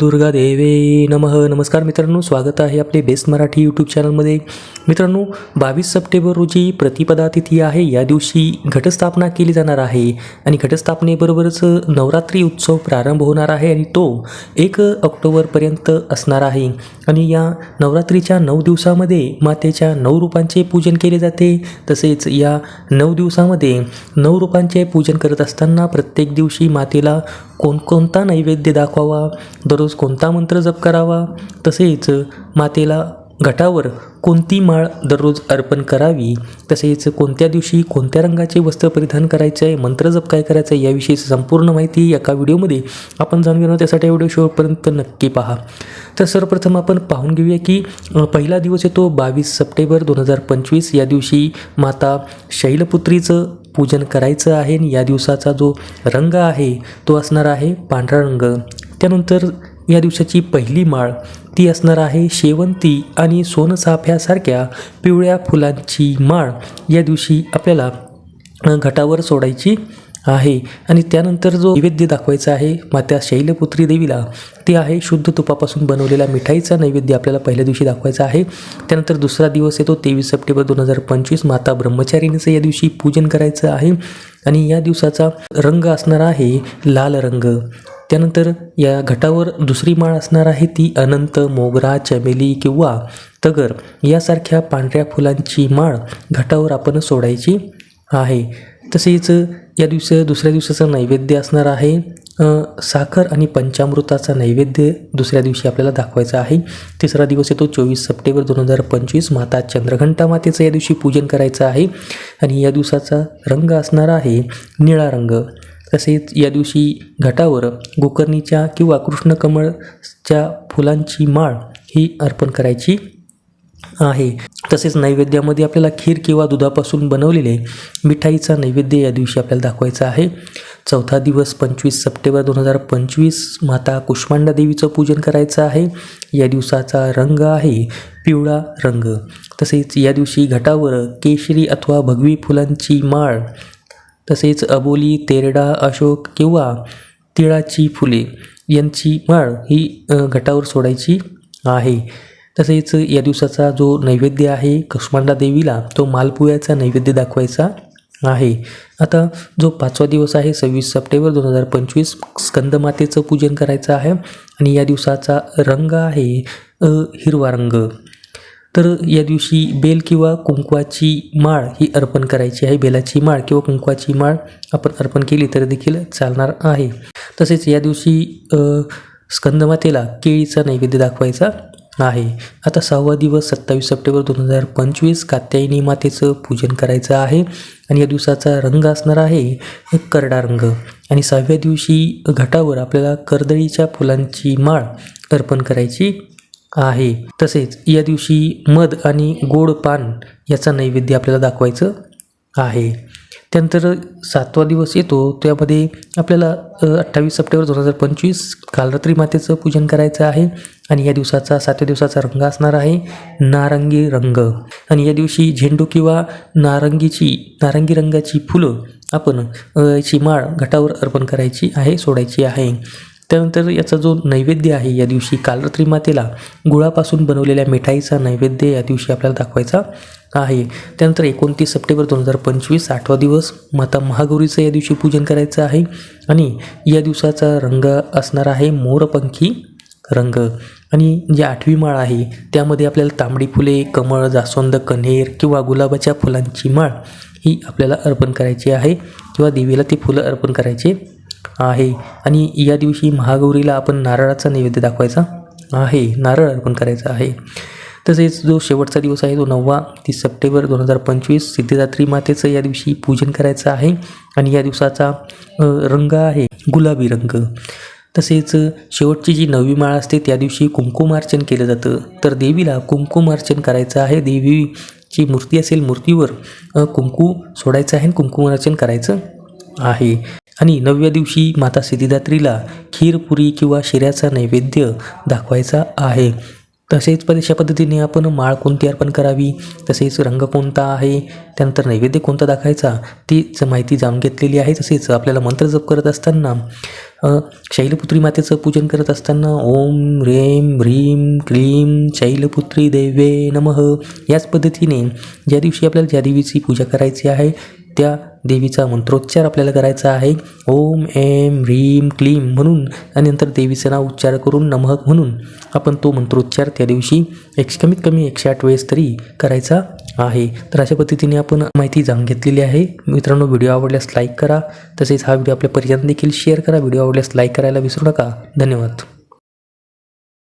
दुर्गा देवे नमः. नमस्कार मित्रांनो स्वागत आहे आपले बेस्ट मराठी यूट्यूब चॅनलमध्ये मित्रांनो बावीस सप्टेंबर रोजी प्रतिपदा तिथी आहे. या दिवशी घटस्थापना केली जाणार आहे आणि घटस्थापनेबरोबरच नवरात्री उत्सव प्रारंभ होणार आहे आणि तो एक ऑक्टोबरपर्यंत असणार आहे. आणि या नवरात्रीच्या नऊ दिवसामध्ये मातेच्या नऊ रूपांचे पूजन केले जाते. तसेच या नऊ दिवसामध्ये नऊ रूपांचे पूजन करत असताना प्रत्येक दिवशी मातेला कोणकोणता नैवेद्य दाखवावा? दररोज कोणता मंत्र जप करावा? तसेच मातेला घटावर कोणती माळ दररोज अर्पण करावी? तसेच कोणत्या दिवशी कोणत्या रंगाचे वस्त्र परिधान करायचे आहे मंत्र जप काय करायचं आहे याविषयी संपूर्ण माहिती एका व्हिडिओमध्ये आपण जाणून घेणार त्यासाठी व्हिडिओ शेवटपर्यंत नक्की पहा. तर सर्वप्रथम आपण पाहून घेऊया की पहिला दिवस येतो बावीस सप्टेंबर दोन हजार पंचवीस. या दिवशी माता शैलपुत्रीचं पूजन करायचं आहे आणि या दिवसाचा जो रंग आहे तो असणार आहे पांढरा रंग. त्यानंतर या दिवसाची पहिली माळ ती असणार आहे शेवंती आणि सोनसाफ्यासारख्या पिवळ्या फुलांची माळ. या दिवशी आपल्याला घटावर सोडायची आहे. आणि त्यानंतर जो नैवेद्य दाखवायचा आहे मात्या शैलपुत्री देवीला ते आहे शुद्ध तुपापासून बनवलेल्या मिठाईचा नैवेद्य आपल्याला पहिल्या दिवशी दाखवायचा आहे. त्यानंतर दुसरा दिवस येतो तेवीस सप्टेंबर दोन हजार पंचवीस माता ब्रह्मचारिणीचं या दिवशी पूजन करायचं आहे. आणि या दिवसाचा रंग असणार आहे लाल रंग. त्यानंतर या घटावर दुसरी माळ असणार आहे ती अनंत मोगरा चमेली किंवा तगर. यासारख्या पांढऱ्या फुलांची माळ घटावर आपण सोडायची आहे. तसेच या दिवस दुसऱ्या दिवसाचं नैवेद्य असणार आहे. साखर आणि पंचामृताचा नैवेद्य दुसऱ्या दिवशी आपल्याला दाखवायचा आहे. तिसरा दिवस येतो चोवीस सप्टेंबर दोन हजार पंचवीस. माता चंद्रघंटा मातेचं या दिवशी पूजन करायचं आहे. आणि या दिवसाचा रंग असणार आहे निळा रंग. तसेच या दिवशी घटावर गोकर्णीच्या किंवा कृष्णकमळच्या फुलांची माळ ही अर्पण करायची. आहे. तसेच नैवेद्यामध्ये आपल्याला खीर किंवा दुधापासून बनवलेले मिठाईचा नैवेद्य या दिवशी आपल्याला दाखवायचा आहे. चौथा दिवस पंचवीस सप्टेंबर दोन हजार पंचवीस माता कुष्मांडा देवीचं पूजन करायचं आहे. या दिवसाचा रंग आहे पिवळा रंग. तसेच या दिवशी घटावर केशरी अथवा भगवी फुलांची माळ तसेच अबोली तेरडा अशोक किंवा तिळाची फुले यांची माळ ही घटावर सोडायची आहे. तसेच या दिवसाचा जो नैवेद्य आहे कष्मांडा देवीला तो मालपुयाचा नैवेद्य दाखवायचा आहे. आता जो पाचवा दिवस आहे सव्वीस सप्टेंबर दोन हजार पंचवीस स्कंदमातेचं पूजन करायचं आहे आणि या दिवसाचा रंग आहे अ, हिरवा रंग. तर या दिवशी बेल किंवा कुंकवाची माळ ही अर्पण करायची आहे बेलाची माळ किंवा कुंकवाची माळ आपण अर्पण केली तर देखील चालणार आहे. तसेच या दिवशी स्कंदमातेला केळीचा नैवेद्य दाखवायचा आहे आता सहावा दिवस सत्तावीस सप्टेंबर दोन हजार पंचवीस कात्यायनी मातेचं पूजन करायचं आहे आणि या दिवसाचा रंग असणार आहे करडा रंग. आणि सहाव्या दिवशी घटावर आपल्याला कर्दळीच्या फुलांची माळ अर्पण करायची आहे. तसेच या दिवशी मध आणि गोड पान याचा नैवेद्य आपल्याला दाखवायचं आहे. त्यानंतर सातवा दिवस येतो त्यामध्ये आपल्याला अठ्ठावीस सप्टेंबर दोन हजार पंचवीस कालरात्री मातेचं पूजन करायचं आहे आणि या दिवसाचा सातव्या दिवसाचा रंग असणार आहे नारंगी रंग. आणि या दिवशी झेंडू किंवा नारंगीची नारंगी रंगाची फुलं आपण याची माळ घटावर अर्पण करायची आहे सोडायची आहे. त्यानंतर याचा जो नैवेद्य आहे या दिवशी कालरात्री मातेला गुळापासून बनवलेल्या मिठाईचा नैवेद्य या दिवशी आपल्याला दाखवायचा आहे. त्यानंतर एकोणतीस सप्टेंबर दोन हजार पंचवीस आठवा दिवस माता महागौरीचं या दिवशी पूजन करायचं आहे आणि या दिवसाचा रंग असणार आहे मोरपंखी रंग. आणि जी आठवी माळ आहे त्यामध्ये आपल्याला तांबडी फुले कमळ जास्वंद कन्हेर किंवा गुलाबाच्या फुलांची माळ ही आपल्याला अर्पण करायची आहे किंवा देवीला ती फुलं अर्पण करायची आहे. आणि या दिवशी महागौरीला आपण नारळाचा नैवेद्य दाखवायचा आहे. नारळ अर्पण करायचा आहे. तसेच जो शेवटचा दिवस आहे तो नववा तीस सप्टेंबर दोन हजार पंचवीस सिद्धिदात्री मातेचं या दिवशी पूजन करायचं आहे. आणि या दिवसाचा रंग आहे गुलाबी रंग. तसेच शेवटची जी नववी माळ असते त्या दिवशी कुंकुमार्चन केलं जातं. तर देवीला कुंकुमार्चन करायचं आहे. देवीची मूर्ती असेल मूर्तीवर कुंकू सोडायचं आहे आणि कुंकुमार्चन करायचं आहे. आणि नवव्या दिवशी माता सिद्धिदात्रीला खीरपुरी किंवा शिऱ्याचा नैवेद्य दाखवायचा आहे. तसेच अशा पद्धतीने आपण माळ कोणती अर्पण करावी? तसेच रंग कोणता आहे? त्यानंतर नैवेद्य कोणता दाखवायचा? तीच माहिती जाणून घेतलेली आहे. तसेच आपल्याला मंत्र जप करत असताना शैलपुत्री मातेचं पूजन करत असताना ओम रेम ह्रीम क्लीम शैलपुत्री देवे नमः याच पद्धतीने ज्या दिवशी आपल्याला ज्या देवीची पूजा करायची आहे त्या देवीचा मंत्रोच्चार आपल्याला करायचा आहे. ओम एम ह्रीम क्लीम म्हणून आणि नंतर देवीचं नाव उच्चार करून नमहक म्हणून आपण तो मंत्रोच्चार त्या दिवशी एक कमीत कमी एकशे आठ वेळेस तरी करायचा आहे. तर अशा पद्धतीने आपण माहिती जाणून घेतलेली आहे. मित्रांनो व्हिडिओ आवडल्यास लाईक करा. तसेच हा व्हिडिओ आपल्या परिचयात देखील शेअर करा. व्हिडिओ आवडल्यास लाईक करायला विसरू नका. धन्यवाद.